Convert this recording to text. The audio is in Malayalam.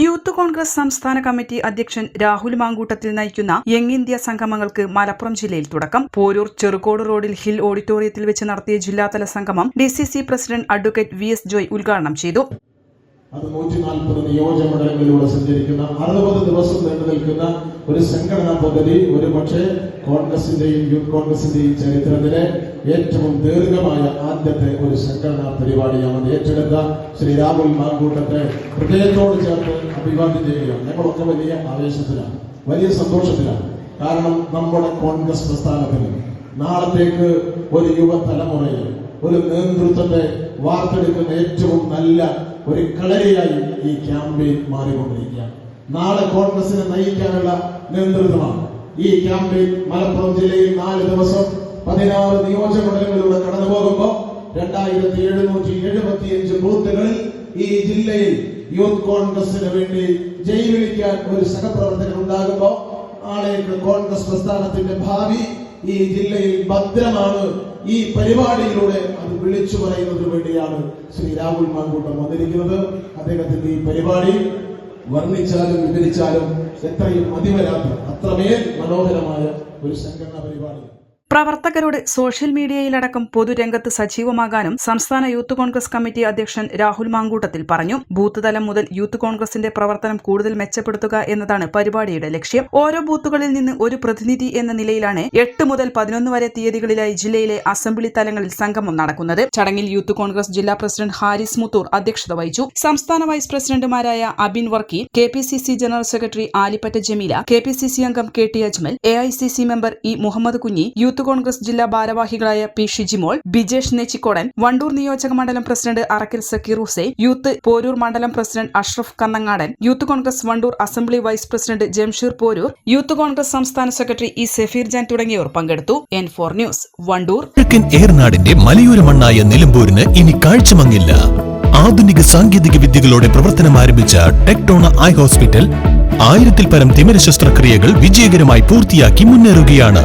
Youth Congress സംസ്ഥാന കമ്മിറ്റി അധ്യക്ഷൻ രാഹുൽ മാങ്കൂട്ടത്തിൽ നയിക്കുന്ന യങ് ഇന്ത്യ സംഗമങ്ങൾക്ക് മലപ്പുറം ജില്ലയിൽ തുടക്കം. പോരൂർ ചെറുകോട് റോഡിൽ ഹിൽ ഓഡിറ്റോറിയത്തിൽ വെച്ച് നടത്തിയ ജില്ലാതല സംഗമം D president advocate V S Joy ഉദ്ഘാടനം ചെയ്തു. അത് നൂറ്റി നാൽപ്പത് നിയോജകമണ്ഡലങ്ങളിലൂടെ സഞ്ചരിക്കുന്ന അറുപത് ദിവസം നീണ്ടു നിൽക്കുന്ന ഒരു സംഘടനാ പദ്ധതി ഒരു പക്ഷേ കോൺഗ്രസിന്റെയും യൂത്ത് കോൺഗ്രസിന്റെയും ചരിത്രത്തിലെ ഏറ്റവും ദീർഘമായ ആദ്യത്തെ ഒരു സംഘടനാ പരിപാടിയാണ് ഏറ്റെടുത്ത ശ്രീ രാഹുൽ മാങ്കൂട്ടത്തെ ഹൃദയത്തോട് ചേർത്ത് അഭിവാദ്യം ചെയ്യുകയാണ്. ഞങ്ങളൊക്കെ വലിയ ആവേശത്തിലാണ് വലിയ സന്തോഷത്തിലാണ്. കാരണം നമ്മുടെ കോൺഗ്രസ് പ്രസ്ഥാനത്തിന് നാളത്തേക്ക് ഒരു യുവതലമുറയെ ഒരു നേതൃത്വത്തെ വാർത്തെടുക്കുന്ന ഏറ്റവും നല്ല ഒരു കളരിയായി ഈ ക്യാമ്പയിൻ മാറിക്കൊണ്ടിരിക്കുകയാണ്. നാളെ കോൺഗ്രസിനെ നയിക്കാനുള്ള നേതൃത്വമാണ്. ഈ ക്യാമ്പയിൻ മലപ്പുറം ജില്ലയിൽ നാല് ദിവസം പതിനാറ് നിയോജകമണ്ഡലങ്ങളിലൂടെ കടന്നു പോകുമ്പോൾ രണ്ടായിരത്തി എഴുന്നൂറ്റി എഴുപത്തിയഞ്ച് ബൂത്തുകളിൽ ഈ ജില്ലയിൽ യൂത്ത് കോൺഗ്രസിന് വേണ്ടി ജയ് വിളിക്കാൻ ഒരു സഹപ്രവർത്തകൻ ഉണ്ടാകുമ്പോൾ നാളേക്ക് കോൺഗ്രസ് പ്രസ്ഥാനത്തിന്റെ ഭാവി ഈ ജില്ലയിൽ ഭദ്രമാണ് ഈ പരിപാടിയിലൂടെ അത് വിളിച്ചു പറയുന്നതിന് വേണ്ടിയാണ് ശ്രീ രാഹുൽ മാങ്കൂട്ടം വന്നിരിക്കുന്നത്. അദ്ദേഹത്തിന്റെ ഈ പരിപാടി വർണിച്ചാലും വിവരിച്ചാലും എത്രയും മതിവരാത്ത അത്രമേൽ മനോഹരമായ ഒരു സംഘടനാ പരിപാടി. പ്രവർത്തകരോട് സോഷ്യൽ മീഡിയയിലടക്കം പൊതുരംഗത്ത് സജീവമാകാനും സംസ്ഥാന യൂത്ത് കോൺഗ്രസ് കമ്മിറ്റി അധ്യക്ഷൻ രാഹുൽ മാങ്കൂട്ടത്തിൽ പറഞ്ഞു. ബൂത്ത് തലം മുതൽ യൂത്ത് കോൺഗ്രസിന്റെ പ്രവർത്തനം കൂടുതൽ മെച്ചപ്പെടുത്തുക എന്നതാണ് പരിപാടിയുടെ ലക്ഷ്യം. ഓരോ ബൂത്തുകളിൽ നിന്ന് ഒരു പ്രതിനിധി എന്ന നിലയിലാണ് എട്ട് മുതൽ പതിനൊന്ന് വരെ തീയതികളിലായി ജില്ലയിലെ അസംബ്ലി തലങ്ങളിൽ സംഗമം നടക്കുന്നത്. ചടങ്ങിൽ യൂത്ത് കോൺഗ്രസ് ജില്ലാ പ്രസിഡന്റ് ഹാരിസ് മുത്തൂർ അധ്യക്ഷത വഹിച്ചു. സംസ്ഥാന വൈസ് പ്രസിഡന്റുമാരായ Abin Varkey K P C C general secretary Alippatta Jameela K P C C അംഗം K T Ajmal A I C C member E Muhammad Kunhi youth Congress ജില്ലാ ഭാരവാഹികളായ പി ഷിജിമോൾ ബിജേഷ് നെച്ചിക്കോടൻ വണ്ടൂർ നിയോജക മണ്ഡലം പ്രസിഡന്റ് അറക്കൽ സക്കീർ ഹുസൈൻ യൂത്ത് പോരൂർ മണ്ഡലം president Ashraf Kannangadan youth Congress Wandoor assembly vice president Jamsheer Poroor youth Congress സംസ്ഥാന സെക്രട്ടറി ഇ സഫീർ ജാൻ തുടങ്ങിയവർ പങ്കെടുത്തു. N four news Wandoor. കിഴക്കൻ ഏർനാടിന്റെ മലയോര മണ്ണായ നിലമ്പൂരിന് ഇനി കാഴ്ചമങ്ങില്ല. ആധുനിക സാങ്കേതിക വിദ്യകളോടെ പ്രവർത്തനം ആരംഭിച്ച ടെക്ടോണ ഐ ഹോസ്പിറ്റൽ ആയിരത്തിൽ പരം തിമിര ശസ്ത്രക്രിയകൾ വിജയകരമായി പൂർത്തിയാക്കി മുന്നേറുകയാണ്.